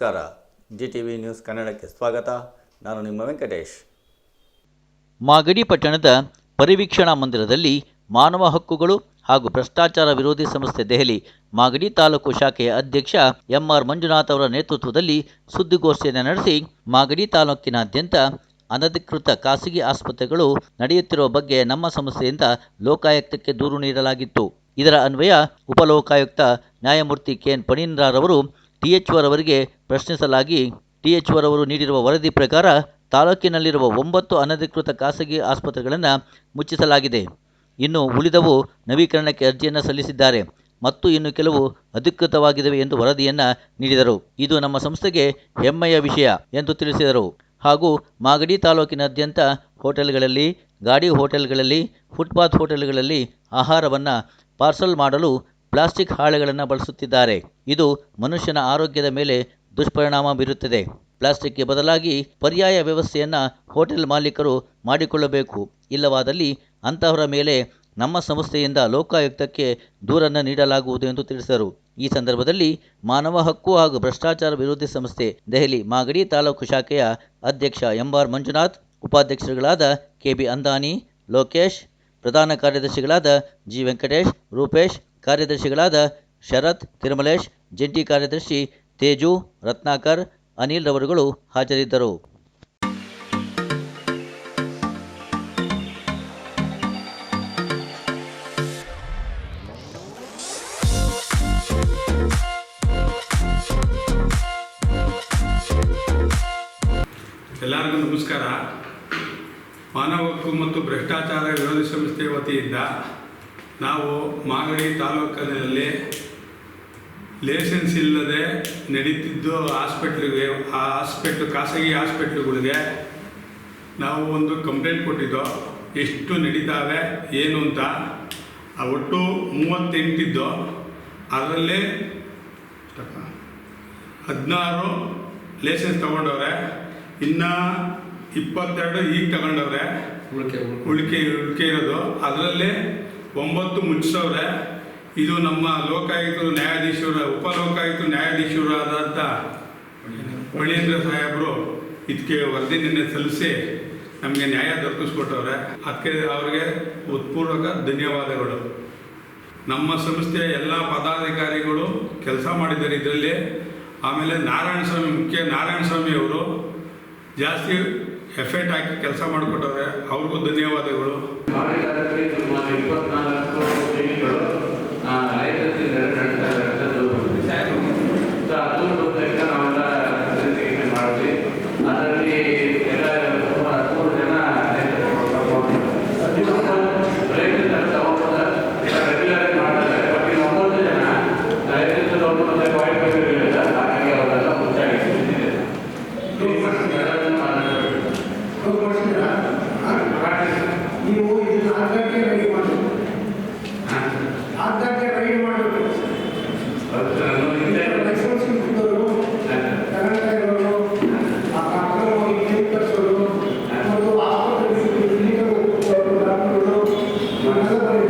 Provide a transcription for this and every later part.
ನಮಸ್ಕಾರ. G T V news ಕನ್ನಡಕ್ಕೆ ಸ್ವಾಗತ. ನಾನು ನಿಮ್ಮ ವೆಂಕಟೇಶ್. ಮಾಗಡಿ ಪಟ್ಟಣದ ಪರಿವೀಕ್ಷಣಾ ಮಂದಿರದಲ್ಲಿ ಮಾನವ ಹಕ್ಕುಗಳು ಹಾಗೂ ಭ್ರಷ್ಟಾಚಾರ ವಿರೋಧಿ ಸಂಸ್ಥೆ ದೆಹಲಿ, ಮಾಗಡಿ ತಾಲೂಕು ಶಾಖೆಯ ಅಧ್ಯಕ್ಷ ಎಂಆರ್ ಮಂಜುನಾಥ್ ಅವರ ನೇತೃತ್ವದಲ್ಲಿ ಸುದ್ದಿಗೋಷ್ಠಿಯನ್ನು ನಡೆಸಿ ಮಾಗಡಿ ತಾಲೂಕಿನಾದ್ಯಂತ ಅನಧಿಕೃತ ಖಾಸಗಿ ಆಸ್ಪತ್ರೆಗಳು ನಡೆಯುತ್ತಿರುವ ಬಗ್ಗೆ ನಮ್ಮ ಸಂಸ್ಥೆಯಿಂದ ಲೋಕಾಯುಕ್ತಕ್ಕೆ ದೂರು ನೀಡಲಾಗಿತ್ತು. ಇದರ ಅನ್ವಯ ಉಪಲೋಕಾಯುಕ್ತ ನ್ಯಾಯಮೂರ್ತಿ ಕೆಎನ್ ಪಣೀಂದ್ರರವರು ಅವರಿಗೆ ಪ್ರಶ್ನಿಸಲಾಗಿ ಟಿಎಚ್ಒರವರು ನೀಡಿರುವ ವರದಿ ಪ್ರಕಾರ ತಾಲೂಕಿನಲ್ಲಿರುವ ಒಂಬತ್ತು ಅನಧಿಕೃತ ಖಾಸಗಿ ಆಸ್ಪತ್ರೆಗಳನ್ನು ಮುಚ್ಚಿಸಲಾಗಿದೆ. ಇನ್ನು ಉಳಿದವು ನವೀಕರಣಕ್ಕೆ ಅರ್ಜಿಯನ್ನು ಸಲ್ಲಿಸಿದ್ದಾರೆ ಮತ್ತು ಇನ್ನು ಕೆಲವು ಅಧಿಕೃತವಾಗಿವೆ ಎಂದು ವರದಿಯನ್ನು ನೀಡಿದರು. ಇದು ನಮ್ಮ ಸಂಸ್ಥೆಗೆ ಹೆಮ್ಮೆಯ ವಿಷಯ ಎಂದು ತಿಳಿಸಿದರು. ಹಾಗೂ ಮಾಗಡಿ ತಾಲೂಕಿನಾದ್ಯಂತ ಹೋಟೆಲ್ಗಳಲ್ಲಿ, ಗಾಡಿ ಹೋಟೆಲ್ಗಳಲ್ಲಿ, ಫುಟ್ಪಾತ್ ಹೋಟೆಲ್ಗಳಲ್ಲಿ ಆಹಾರವನ್ನು ಪಾರ್ಸಲ್ ಮಾಡಲು ಪ್ಲಾಸ್ಟಿಕ್ ಹಾಳೆಗಳನ್ನು ಬಳಸುತ್ತಿದ್ದಾರೆ. ಇದು ಮನುಷ್ಯನ ಆರೋಗ್ಯದ ಮೇಲೆ ದುಷ್ಪರಿಣಾಮ ಬೀರುತ್ತದೆ. ಪ್ಲಾಸ್ಟಿಕ್ಗೆ ಬದಲಾಗಿ ಪರ್ಯಾಯ ವ್ಯವಸ್ಥೆಯನ್ನು ಹೋಟೆಲ್ ಮಾಲೀಕರು ಮಾಡಿಕೊಳ್ಳಬೇಕು. ಇಲ್ಲವಾದಲ್ಲಿ ಅಂತಹವರ ಮೇಲೆ ನಮ್ಮ ಸಂಸ್ಥೆಯಿಂದ ಲೋಕಾಯುಕ್ತಕ್ಕೆ ದೂರನ್ನು ನೀಡಲಾಗುವುದು ಎಂದು ತಿಳಿಸಿದರು. ಈ ಸಂದರ್ಭದಲ್ಲಿ ಮಾನವ ಹಕ್ಕು ಹಾಗೂ ಭ್ರಷ್ಟಾಚಾರ ವಿರೋಧಿ ಸಂಸ್ಥೆ ದೆಹಲಿ ಮಾಗಡಿ ತಾಲೂಕು ಶಾಖೆಯ ಅಧ್ಯಕ್ಷ ಎಂಆರ್ ಮಂಜುನಾಥ್, ಉಪಾಧ್ಯಕ್ಷರುಗಳಾದ ಕೆಬಿ ಅಂದಾನಿ, ಲೋಕೇಶ್, ಪ್ರಧಾನ ಕಾರ್ಯದರ್ಶಿಗಳಾದ ಜಿ ವೆಂಕಟೇಶ್, ರೂಪೇಶ್ ಕಾರ್ಯದರ್ಶಿಗಳಾದ ಶರತ್, ತಿರುಮಲೇಶ್, ಜಂಟಿ ಕಾರ್ಯದರ್ಶಿ ತೇಜು, ರತ್ನಾಕರ್, ಅನಿಲ್ ರವರುಗಳು ಹಾಜರಿದ್ದರು. ಎಲ್ಲರಿಗೂ ನಮಸ್ಕಾರ. ಮಾನವ ಹಕ್ಕು ಮತ್ತು ಭ್ರಷ್ಟಾಚಾರ ವಿರೋಧಿ ಸಂಸ್ಥೆ ವತಿಯಿಂದ ನಾವು ಮಾಗಡಿ ತಾಲೂಕಿನಲ್ಲಿ ಲೈಸೆನ್ಸ್ ಇಲ್ಲದೆ ನಡೀತಿದ್ದು ಹಾಸ್ಪಿಟ್ಲಿಗೆ ಆ ಹಾಸ್ಪಿಟ್ಲ್ ಖಾಸಗಿ ಹಾಸ್ಪಿಟ್ಲ್ಗಳಿಗೆ ನಾವು ಒಂದು ಕಂಪ್ಲೇಂಟ್ ಕೊಟ್ಟಿದ್ದೋ. ಎಷ್ಟು ನಡೀತಾವೆ ಏನು ಅಂತ. ಆ ಒಟ್ಟು ಮೂವತ್ತೆಂಟಿದ್ದು. ಅದರಲ್ಲಿ ಹದಿನಾರು ಲೈಸೆನ್ಸ್ ತಗೊಂಡವ್ರೆ. ಇನ್ನು ಇಪ್ಪತ್ತೆರಡು ಈಗ ತಗೊಂಡವ್ರೆ. ಉಳಿಕೆ. ಉಳಿಕೆ ಉಳಿಕೆ ಇರೋದು. ಅದರಲ್ಲಿ ಒಂಬತ್ತು ಮುಚ್ಚಿಸವ್ರೆ ಇದು ನಮ್ಮ ಲೋಕಾಯುಕ್ತ ನ್ಯಾಯಾಧೀಶರ ಉಪಲೋಕಾಯುಕ್ತರು ನ್ಯಾಯಾಧೀಶರು ಆದಂಥ ಮಣೀಂದ್ರ ಸಾಹೇಬರು ಇದಕ್ಕೆ ವರದಿ ನಿನ್ನೆ ಸಲ್ಲಿಸಿ ನಮಗೆ ನ್ಯಾಯ ದೊರಕಿಸ್ಕೊಟ್ಟವ್ರೆ. ಅದಕ್ಕೆ ಅವರಿಗೆ ಉತ್ಪೂರ್ವಕ ಧನ್ಯವಾದಗಳು. ನಮ್ಮ ಸಂಸ್ಥೆಯ ಎಲ್ಲ ಪದಾಧಿಕಾರಿಗಳು ಕೆಲಸ ಮಾಡಿದ್ದಾರೆ ಇದರಲ್ಲಿ. ಆಮೇಲೆ ನಾರಾಯಣ ಸ್ವಾಮಿ, ಮುಖ್ಯ ನಾರಾಯಣ ಸ್ವಾಮಿ ಅವರು ಜಾಸ್ತಿ ಎಫೆಕ್ಟ್ ಹಾಕಿ ಕೆಲಸ ಮಾಡಿಕೊಟ್ಟವ್ರೆ. ಅವ್ರಿಗೂ ಧನ್ಯವಾದಗಳು. ಮಾಡಿದ್ದಾರೆ ಸುಮಾರು ಇಪ್ಪತ್ನಾಲ್ಕು ಕ್ಲಿನಿಕ್ಗಳು ಲೈಸೆನ್ಸ್ ಇದ್ದಾರೆ ನಡೀತಾ ಇರೋಂಥದ್ದು ಸೊ ಅದು ಬಂದಾಗ ನಾವೆಲ್ಲ ರಿಜಿಸ್ಟ್ರೇಷನ್ ಮಾಡಿದ್ವಿ ಅದರಲ್ಲಿ ಎಲ್ಲ ಸುಮಾರು ಹದಿಮೂರು ಜನ ಲೈಸೆನ್ಸ್ ಅಂತ ತಗೊಂಡು ರೆಗ್ಯುಲರ್ ಮಾಡ್ತಾರೆ ಬಟ್ ಈ ಒಂಬತ್ತು ಜನ ಲೈಸೆನ್ಸ್ ತಗೊಂಡು ಮತ್ತೆ ಪಾಯಿಂಟ್ ಇರಲಿಲ್ಲ ಹಾಗಾಗಿ ಅವರೆಲ್ಲ ಮುಚ್ಚಾಗಿ ನೀವು ಇದನ್ನ ಆಧಾರಕ್ಕೆ ರೆಡಿ ಮಾಡಬೇಕು ಆಧಾರಕ್ಕೆ ರೆಡಿ ಮಾಡಬೇಕು ಲೈಸೆನ್ಸ್ ಇದ್ದವರು ತಗೊಂಡ್ತಾ ಇರೋರು ಆ ಅಕ್ರಮವಾಗಿ ಕೆಮಿಕಲ್ಸರು ಮತ್ತು ಆಸ್ಪತ್ರೆ ಕ್ಲಿನಿಕಲ್ ಡಾಕ್ಟರ್ಗಳು ಇವರೆಲ್ಲ ಬರೀ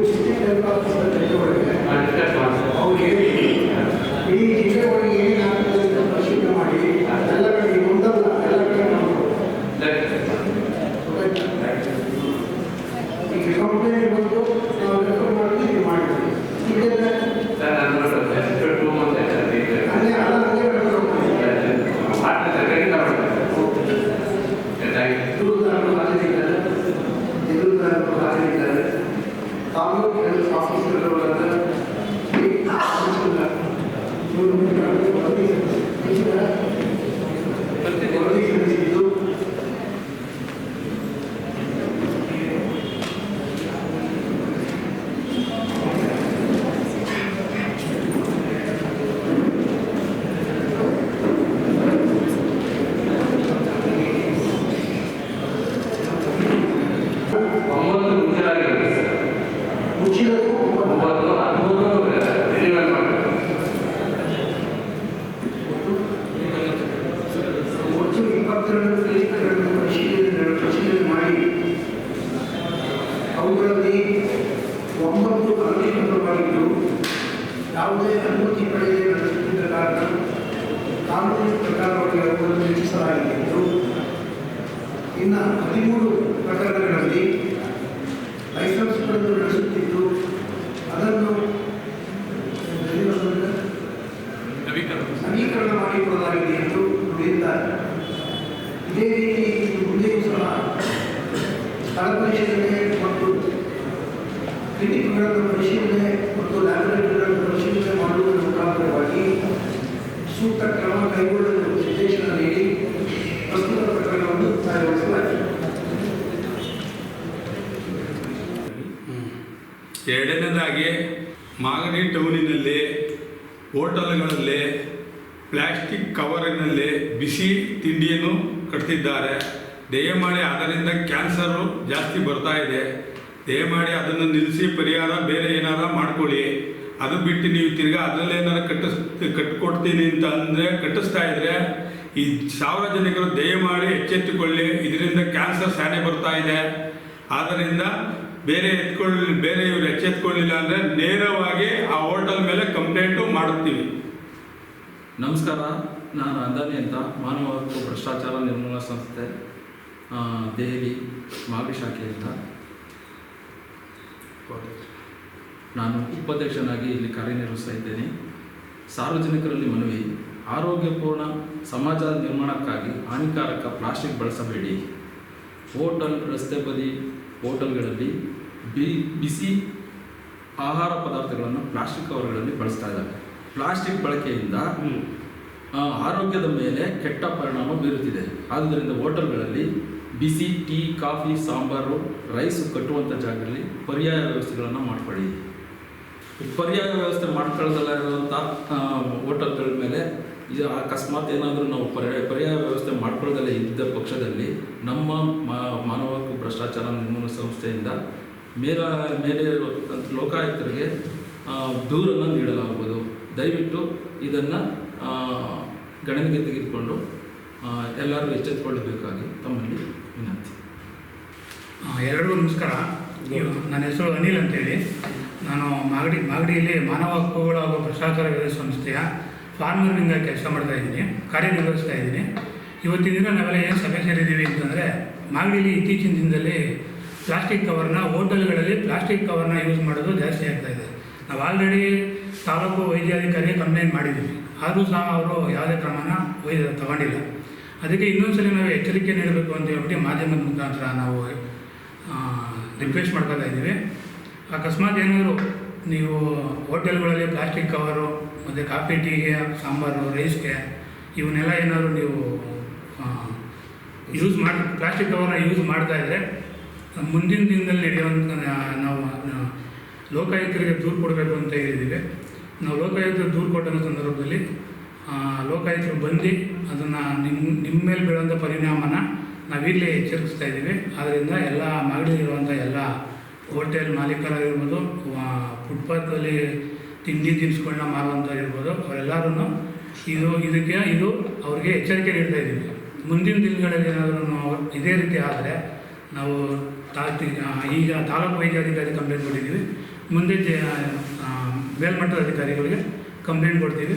ಡಿಸ್ಟಿಕ್ ಹೆಲ್ಪ್ ಆಗ್ತಾರೆ ನೀವು ಡಿಸ್ಟಿಕ್ ಹೆಲ್ಪ್ ಆಗ್ತಾರೆ ಅವ್ರು ಹೇಳಿ ಇಡೀ ಜಿಲ್ಲೆ ಒಳಗೆ ಏನಾಗ್ತದೆ ಅಂತ ಪರಿಶೀಲನೆ ಮಾಡಿ ಎಲ್ಲ ಕಡೆ ಒಂದಲ್ಲ ಎಲ್ಲ ಕಡೆ ಮಾಡ್ಬೇಕು ಈಗ ಕಂಪ್ಲೇಂಟ್ ಬಂದು ನಾವು ರೆಫರ್ ಮಾಡಿ ಇದು ಮಾಡಿದ್ವಿ ಇದೆಲ್ಲ ಅಲ್ಲೇ ಅಲ್ಲೇ ರೆಫರ್ ಎದುರುದಾರರು ಹಾಜರಿದ್ದಾರೆ ಎದುರುದಾರರು ಹಾಜರಿದ್ದಾರೆ ತಾಲೂಕು ಹೆಲ್ತ್ ಆಫೀಸರ್ಗಳನ್ನ ವರದಿ ಸಲ್ಲಿಸಿದ್ದು ಮುಚ್ಚಿರೋದು ಒಂಬತ್ತು. ಒಂಬತ್ತು ಹದಿಮೂರು ರಿನಿವಲ್ ಮಾಡಬೇಕು ಒಟ್ಟು ಇಪ್ಪತ್ತೆರಡು ಪ್ಲೇಸ್ಗಳನ್ನು ಪರಿಶೀಲನೆ ಪರಿಶೀಲನೆ ಮಾಡಿ ಅವುಗಳಲ್ಲಿ ಒಂಬತ್ತು ಅನಧಿಕೃತವಾಗಿದ್ದು ಯಾವುದೇ ಅನುಮತಿ ಪಡೆಯದೆ ಕಾರಣ ಕಾನೂನು ಪ್ರಕಾರವಾಗಿ ಅವುಗಳನ್ನು ರಚಿಸಲಾಗಿದ್ದು ಇನ್ನು ಹದಿಮೂರು ಪ್ರಕರಣಗಳಲ್ಲಿ ಲೈಸೆನ್ಸ್ಗಳನ್ನು ನಡೆಸುತ್ತಿದ್ದು ಅದನ್ನು ನವೀಕರಣ ಮಾಡಿಕೊಡಲಾಗಿದೆ ಎಂದು ನುಡಿದಿದ್ದಾರೆ ಇದೇ ರೀತಿ ಇನ್ನು ಮುಂದೆಯೂ ಸಹ ಪರಿಶೀಲನೆ ಮತ್ತು ಕ್ಲಿನಿಕ್ಗಳನ್ನು ಪರಿಶೀಲನೆ ಮತ್ತು ಪರಿಶೀಲನೆ ಮಾಡುವುದರ ಮುಖಾಂತರವಾಗಿ ಸೂಕ್ತ ಕ್ರಮ ಕೈಗೊಳ್ಳಲು ನಿರ್ದೇಶನ ನೀಡಿ ಪ್ರಸ್ತುತ ಪ್ರಕರಣವನ್ನು ಎರಡನೇದಾಗಿ ಮಾಗಡಿ ಟೌನಿನಲ್ಲಿ ಹೋಟೆಲ್ಗಳಲ್ಲಿ ಪ್ಲಾಸ್ಟಿಕ್ ಕವರಿನಲ್ಲಿ ಬಿಸಿ ತಿಂಡಿಯನ್ನು ಕಟ್ತಿದ್ದಾರೆ. ದಯಮಾಡಿ ಅದರಿಂದ ಕ್ಯಾನ್ಸರು ಜಾಸ್ತಿ ಬರ್ತಾ ಇದೆ. ದಯಮಾಡಿ ಅದನ್ನು ನಿಲ್ಲಿಸಿ, ಪರಿಹಾರ ಬೇರೆ ಏನಾರ ಮಾಡ್ಕೊಳ್ಳಿ. ಅದು ಬಿಟ್ಟು ನೀವು ತಿರ್ಗಾ ಅದರಲ್ಲಿ ಏನಾರು ಕಟ್ಟಿಸ್, ಕಟ್ಕೊಡ್ತೀನಿ ಅಂತ ಅಂದರೆ ಕಟ್ಟಿಸ್ತಾ ಇದ್ರೆ ಈ ಸಾರ್ವಜನಿಕರು ದಯಮಾಡಿ ಎಚ್ಚೆತ್ತುಕೊಳ್ಳಿ. ಇದರಿಂದ ಕ್ಯಾನ್ಸರ್ ಸಾನೆ ಬರ್ತಾ ಇದೆ. ಆದ್ದರಿಂದ ಬೇರೆ ಎತ್ಕೊಳ್ಳಿ ಬೇರೆ ಇವರು ಎಚ್ಚೆತ್ಕೊಳ್ಳಿಲ್ಲ ಅಂದರೆ ನೇರವಾಗಿ ಆ ಹೋಟೆಲ್ ಮೇಲೆ ಕಂಪ್ಲೇಂಟು ಮಾಡುತ್ತೀವಿ. ನಮಸ್ಕಾರ. ನಾನು ಅಂದಾನಿ ಅಂತ. ಮಾನವ ಹಕ್ಕು ಭ್ರಷ್ಟಾಚಾರ ನಿರ್ಮೂಲನಾ ಸಂಸ್ಥೆ. ದೆಹಲಿ ಮಾಗಡಿ ಅಂತ. ನಾನು ಉಪಾಧ್ಯಕ್ಷನಾಗಿ ಇಲ್ಲಿ ಕಾರ್ಯನಿರ್ವಹಿಸ್ತಾ ಇದ್ದೇನೆ. ಸಾರ್ವಜನಿಕರಲ್ಲಿ ಮನವಿ ಆರೋಗ್ಯಪೂರ್ಣ ಸಮಾಜ ನಿರ್ಮಾಣಕ್ಕಾಗಿ ಹಾನಿಕಾರಕ ಪ್ಲಾಸ್ಟಿಕ್ ಬಳಸಬೇಡಿ. ಹೋಟಲ್ ರಸ್ತೆ ಬದಿ ಹೋಟೆಲ್ಗಳಲ್ಲಿ ಬಿ ಬಿಸಿ ಆಹಾರ ಪದಾರ್ಥಗಳನ್ನು ಪ್ಲಾಸ್ಟಿಕ್ ಕವರ್ಗಳಲ್ಲಿ ಬಳಸ್ತಾ ಇದ್ದಾರೆ. ಪ್ಲಾಸ್ಟಿಕ್ ಬಳಕೆಯಿಂದ ಆರೋಗ್ಯದ ಮೇಲೆ ಕೆಟ್ಟ ಪರಿಣಾಮ ಬೀರುತ್ತಿದೆ. ಆದ್ದರಿಂದ ಹೋಟೆಲ್ಗಳಲ್ಲಿ ಬಿಸಿ ಟೀ, ಕಾಫಿ, ಸಾಂಬಾರು, ರೈಸು ಕಟ್ಟುವಂಥ ಜಾಗದಲ್ಲಿ ಪರ್ಯಾಯ ವ್ಯವಸ್ಥೆಗಳನ್ನು ಮಾಡಿಕೊಳ್ಳಿ. ಪರ್ಯಾಯ ವ್ಯವಸ್ಥೆ ಮಾಡ್ಕೊಳ್ಳೋದಲ್ಲ ಇರುವಂಥ ಹೋಟೆಲ್ಗಳ ಮೇಲೆ ಇದು ಅಕಸ್ಮಾತ್ ಏನಾದರೂ ನಾವು ಪರ್ಯಾಯ ಪರ್ಯಾಯ ವ್ಯವಸ್ಥೆ ಮಾಡ್ಕೊಳ್ಳೋದಲ್ಲೇ ಇದ್ದ ಪಕ್ಷದಲ್ಲಿ ನಮ್ಮ ಮಾನವ ಹಕ್ಕು ಭ್ರಷ್ಟಾಚಾರ ನಿರ್ಮೂಲ ಸಂಸ್ಥೆಯಿಂದ ಮೇಲ, ಮೇಲೆ ಲೋಕಾಯುಕ್ತರಿಗೆ ದೂರನ್ನು ನೀಡಲಾಗುವುದು. ದಯವಿಟ್ಟು ಇದನ್ನು ಗಣನೆಗೆ ತೆಗೆದುಕೊಂಡು ಎಲ್ಲರೂ ಎಚ್ಚೆತ್ತುಕೊಳ್ಳಬೇಕಾಗಿ ತಮ್ಮಲ್ಲಿ ವಿನಂತಿ. ಎಲ್ಲರಿಗೂ ನಮಸ್ಕಾರ. ನನ್ನ ಹೆಸರು ಅನಿಲ್ ಅಂತೇಳಿ. ನಾನು ಮಾಗಡಿ, ಮಾಗಡಿಯಲ್ಲಿ ಮಾನವ ಹಕ್ಕುಗಳ ಹಾಗೂ ಭ್ರಷ್ಟಾಚಾರ ವಿರೋಧಿ ಸಂಸ್ಥೆಯ ಫಾರ್ಮರ್ನಿಂದ ಕೆಲಸ ಮಾಡ್ತಾ ಇದ್ದೀನಿ ಕಾರ್ಯನಿರ್ವಹಿಸ್ತಾ ಇದ್ದೀನಿ. ಇವತ್ತಿನ ದಿನ ನಾವೆಲ್ಲ ಏನು ಸಭೆ ಸೇರಿದ್ದೀವಿ ಅಂತಂದರೆ ಮಾಗಡಿಯಲ್ಲಿ ಇತ್ತೀಚಿನ ದಿನದಲ್ಲಿ ಪ್ಲಾಸ್ಟಿಕ್ ಕವರ್ನ ಹೋಟೆಲ್ಗಳಲ್ಲಿ ಪ್ಲಾಸ್ಟಿಕ್ ಕವರ್ನ ಯೂಸ್ ಮಾಡೋದು ಜಾಸ್ತಿ ಆಗ್ತಾ ಇದೆ. ನಾವು ಆಲ್ರೆಡಿ ತಾಲೂಕು ವೈದ್ಯಾಧಿಕಾರಿಗೆ ಕಂಪ್ಲೇಂಟ್ ಮಾಡಿದ್ದೀವಿ. ಆದರೂ ಸಹ ಅವರು ಯಾವುದೇ ಕ್ರಮನ ವೈದ್ಯ ತಗೊಂಡಿಲ್ಲ. ಅದಕ್ಕೆ ಇನ್ನೊಂದ್ಸಲಿ ನಾವು ಎಚ್ಚರಿಕೆ ನೀಡಬೇಕು ಅಂತ ಹೇಳ್ಬಿಟ್ಟು ಮಾಧ್ಯಮದ ಮುಖಾಂತರ ನಾವು ರಿಕ್ವೆಸ್ಟ್ ಮಾಡ್ಕೊತಾ ಇದ್ದೀವಿ. ಅಕಸ್ಮಾತ್ ಏನಾದರೂ ನೀವು ಹೋಟೆಲ್ಗಳಲ್ಲಿ ಪ್ಲಾಸ್ಟಿಕ್ ಕವರು ಮತ್ತು ಕಾಫಿ ಟೀಗೆ ಸಾಂಬಾರು ರೈಸ್ಗೆ ಇವನ್ನೆಲ್ಲ ಏನಾದರೂ ನೀವು ಯೂಸ್ ಮಾಡಿ ಪ್ಲಾಸ್ಟಿಕ್ ಕವರ್ನ ಯೂಸ್ ಮಾಡ್ತಾ ಇದ್ದರೆ ಮುಂದಿನ ದಿನದಲ್ಲಿ ನಡೆಯುವಂಥ ನಾವು ಲೋಕಾಯುಕ್ತರಿಗೆ ದೂರು ಕೊಡಬೇಕು ಅಂತ ಹೇಳಿದ್ದೀವಿ. ನಾವು ಲೋಕಾಯುಕ್ತರಿಗೆ ದೂರು ಕೊಟ್ಟಂಥ ಸಂದರ್ಭದಲ್ಲಿ ಲೋಕಾಯುಕ್ತರು ಬಂದು ಅದನ್ನು ನಿಮ್ಮ ನಿಮ್ಮ ಮೇಲೆ ಬೀಳುವಂಥ ಪರಿಣಾಮನ ನಾವಿಲ್ಲಿ ಎಚ್ಚರಿಸ್ತಾ ಇದ್ದೀವಿ. ಆದ್ದರಿಂದ ಎಲ್ಲ ಮಗಳಿರುವಂಥ ಎಲ್ಲ ಹೋಟೆಲ್ ಮಾಲೀಕರಾಗಿರ್ಬೋದು ಫುಟ್ಪಾತಲ್ಲಿ ತಿಂಡಿ ತಿನಿಸುಗಳನ್ನ ಮಾರುವಂಥವ್ರಿರ್ಬೋದು ಅವರೆಲ್ಲರೂ ಇದು, ಇದಕ್ಕೆ, ಇದು ಅವ್ರಿಗೆ ಎಚ್ಚರಿಕೆ ನೀಡ್ತಾ ಇದ್ದೀವಿ. ಮುಂದಿನ ದಿನಗಳಲ್ಲಿ ಏನಾದರೂ ಇದೇ ರೀತಿ ಆದರೆ ನಾವು ತಾತಿ ಈಗ ತಾಲೂಕು ವೈದ್ಯಾಧಿಕಾರಿ ಕಂಪ್ಲೇಂಟ್ ಕೊಟ್ಟಿದ್ದೀವಿ. ಮುಂದೆ ಮೇಲ್ಮಟ್ಟದ ಅಧಿಕಾರಿಗಳಿಗೆ ಕಂಪ್ಲೇಂಟ್ ಕೊಡ್ತೀವಿ.